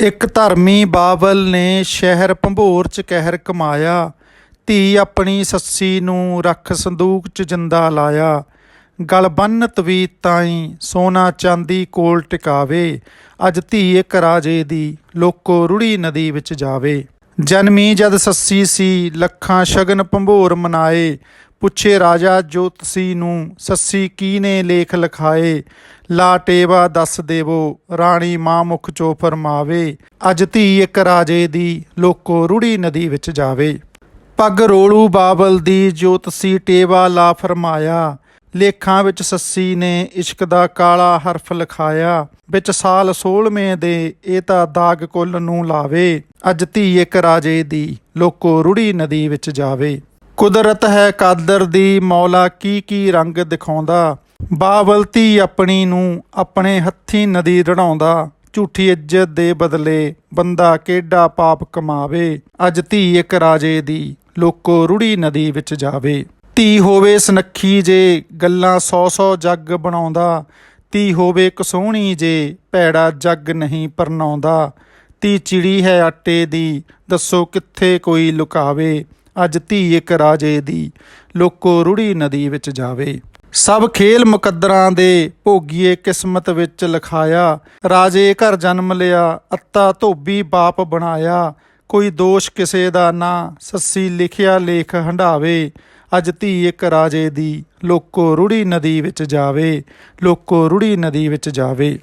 ਇੱਕ ਧਰਮੀ ਬਾਬਲ ਨੇ ਸ਼ਹਿਰ ਭੰਭੋਰ ਚ ਕਹਿਰ ਕਮਾਇਆ, ਧੀ ਆਪਣੀ ਸੱਸੀ ਨੂੰ ਰੱਖ ਸੰਦੂਕ ਚ ਜਿੰਦਾ ਲਾਇਆ। ਗਲ ਬੰਨ ਤਵੀਤ ਤਾਈ ਸੋਨਾ ਚਾਂਦੀ ਕੋਲ ਟਿਕਾਵੇ, ਅੱਜ ਧੀ ਇੱਕ ਰਾਜੇ ਦੀ ਲੋਕੋ ਰੁੜੀ ਨਦੀ ਵਿੱਚ ਜਾਵੇ। ਜਨਮੀ ਜਦ ਸੱਸੀ ਸੀ, ਲੱਖਾਂ ਸ਼ਗਨ ਭੰਭੋਰ ਮਨਾਏ ਪੁੱਛੇ ਰਾਜਾ ਜੋਤਸੀ ਨੂੰ ਸੱਸੀ ਕੀ ਨੇ ਲੇਖ ਲਿਖਾਏ? ਲਾ ਟੇਵਾ ਦੱਸ ਦੇਵੋ, ਰਾਣੀ ਮਾਂ ਮੁਖ ਚੋ ਫਰਮਾਵੇ, ਅੱਜ ਧੀ ਇੱਕ ਰਾਜੇ ਦੀ ਲੋਕੋ ਰੁੜੀ ਨਦੀ ਵਿੱਚ ਜਾਵੇ। ਪੱਗ ਰੋਲੂ ਬਾਬਲ ਦੀ ਜੋਤਸੀ ਟੇਵਾ ਲਾ ਫਰਮਾਇਆ। ਲੇਖਾਂ ਵਿੱਚ ਸੱਸੀ ਨੇ ਇਸ਼ਕ ਦਾ ਕਾਲਾ ਹਰਫ ਲਿਖਾਇਆ। ਵਿੱਚ ਸਾਲ 16ਵੇਂ ਦੇ, ਇਹ ਤਾਂ ਦਾਗ ਕੁੱਲ ਨੂੰ ਲਾਵੇ। ਅੱਜ ਧੀ ਇੱਕ ਰਾਜੇ ਦੀ ਲੋਕੋ ਰੁੜੀ ਨਦੀ ਵਿੱਚ ਜਾਵੇ। ਕੁਦਰਤ ਹੈ ਕਾਦਰ ਦੀ ਮੌਲਾ ਕੀ ਕੀ ਰੰਗ ਦਿਖਾਉਂਦਾ? ਬਾਬਲ ਧੀ ਆਪਣੀ ਨੂੰ ਆਪਣੇ ਹੱਥੀਂ ਨਦੀ ਰੜਾਉਂਦਾ। ਝੂਠੀ ਇੱਜ਼ਤ ਦੇ ਬਦਲੇ ਬੰਦਾ ਕਿਹੜਾ ਪਾਪ ਕਮਾਵੇ? ਅੱਜ ਧੀ ਇੱਕ ਰਾਜੇ ਦੀ ਲੋਕੋ ਰੁੜੀ ਨਦੀ ਵਿੱਚ ਜਾਵੇ। ਧੀ ਹੋਵੇ ਸਨੱਖੀ ਜੇ ਗੱਲਾਂ ਸੌ ਸੌ ਜੱਗ ਬਣਾਉਂਦਾ। ਧੀ ਹੋਵੇ ਕਸੋਹਣੀ ਜੇ ਭੈੜਾ ਜੱਗ ਨਹੀਂ ਪਰਨਾਉਂਦਾ। ਧੀ ਚਿੜੀ ਹੈ ਆਟੇ ਦੀ ਦੱਸੋ ਕਿੱਥੇ ਕੋਈ ਲੁਕਾਵੇ? ਅੱਜ ਧੀ ਇੱਕ ਰਾਜੇ ਦੀ ਲੋਕੋ ਰੁੜੀ ਨਦੀ ਵਿੱਚ ਜਾਵੇ। ਸਭ ਖੇਲ ਮੁਕੱਦਰਾਂ ਦੇ ਭੋਗੀਏ ਕਿਸਮਤ ਵਿੱਚ ਲਿਖਾਇਆ, ਰਾਜੇ ਘਰ ਜਨਮ ਲਿਆ, ਅੱਤਾ ਧੋਬੀ ਬਾਪ ਬਣਾਇਆ। ਕੋਈ ਦੋਸ਼ ਕਿਸੇ ਦਾ ਨਾ, ਸੱਸੀ ਲਿਖਿਆ ਲੇਖ ਹੰਡਾਵੇ ਅੱਜ ਧੀ ਇੱਕ ਰਾਜੇ ਦੀ ਲੋਕੋ ਰੁੜੀ ਨਦੀ ਵਿੱਚ ਜਾਵੇ, ਲੋਕੋ ਰੁੜੀ ਨਦੀ ਵਿੱਚ ਜਾਵੇ।